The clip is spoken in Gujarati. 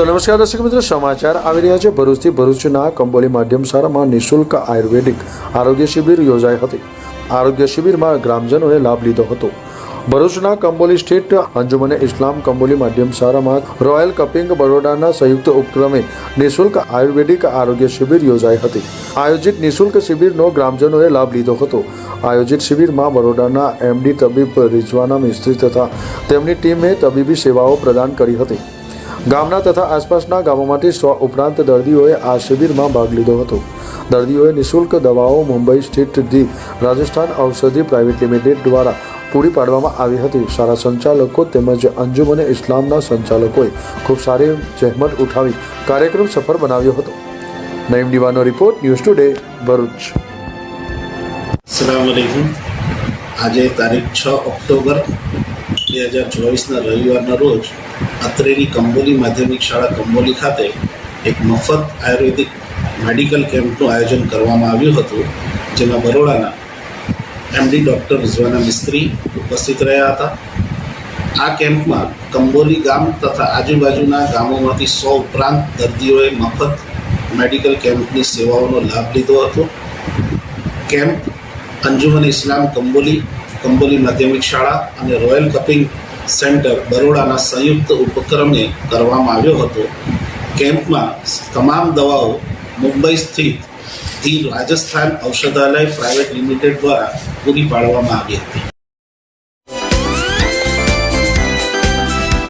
તો નમસ્કાર દર્શક મિત્રો, સમાચાર આવી રહ્યા છે. ભરૂચથી ભરૂચના કંબોલી માધ્યમ શાળામાં નિઃશુલ્ક આયુર્વેદિક આરોગ્ય શિબિર યોજાઈ હતી. આરોગ્ય શિબિરમાં ગ્રામજનોએ લાભ લીધો હતો. ભરૂચના કંબોલી સ્ટેટ અંજુમને ઇસ્લામ કંબોલી માધ્યમ શાળામાં રોયલ કપિંગ બરોડાના સંયુક્ત ઉપક્રમે નિઃશુલ્ક આયુર્વેદિક આરોગ્ય શિબિર યોજાઈ હતી. આયોજિત નિઃશુલ્ક શિબિરનો ગ્રામજનોએ લાભ લીધો હતો. આયોજિત શિબિરમાં બરોડાના એમડી તબીબ રિઝવાના મિસ્ત્રી તથા તેમની ટીમે તબીબી સેવાઓ પ્રદાન કરી હતી. ગામના તથા આસપાસના ગામોમાંથી સો ઉપરાંત દર્દીઓએ આ શિબિરમાં ભાગ લીધો હતો. દર્દીઓએ નિઃશુલ્ક દવાઓ મુંબઈ સ્થિત ધી રાજસ્થાન ઔષધિ પ્રાઇવેટ લિમિટેડ દ્વારા પૂરી પાડવામાં આવી હતી. સારા સંચાલકો તેમજ અંજુમને ઇસ્લામના સંચાલકોએ ખૂબ સારી જહેમત ઉઠાવી કાર્યક્રમ સફળ બનાવ્યો હતો. નઈમ દીવાનો રિપોર્ટ, ન્યૂઝ ટુડે, ભરૂચ. આજે તારીખ છ ઓક્ટોબર બે હજાર ચોવીસના રવિવારના રોજ અત્રેની કંબોલી માધ્યમિક શાળા કંબોલી ખાતે એક મફત આયુર્વેદિક મેડિકલ કેમ્પનું આયોજન કરવામાં આવ્યું હતું, જેમાં બરોડાના એમડી ડૉક્ટર રિઝવાના મિસ્ત્રી ઉપસ્થિત રહ્યા હતા. આ કેમ્પમાં કંબોલી ગામ તથા આજુબાજુના ગામોમાંથી સો ઉપરાંત દર્દીઓએ મફત મેડિકલ કેમ્પની સેવાઓનો લાભ લીધો હતો. કેમ્પ અંજુમન ઇસ્લામ કંબોલી કંબોલી માધ્યમિક શાળા અને રોયલ કપિંગ સેન્ટર બરોડાના સંયુક્ત ઉપક્રમે કરવામાં આવ્યો હતો. કેમ્પમાં તમામ દવાઓ મુંબઈ સ્થિત the Rajasthan Aushadhalaya private limited દ્વારા પૂરી પાડવામાં આવી હતી.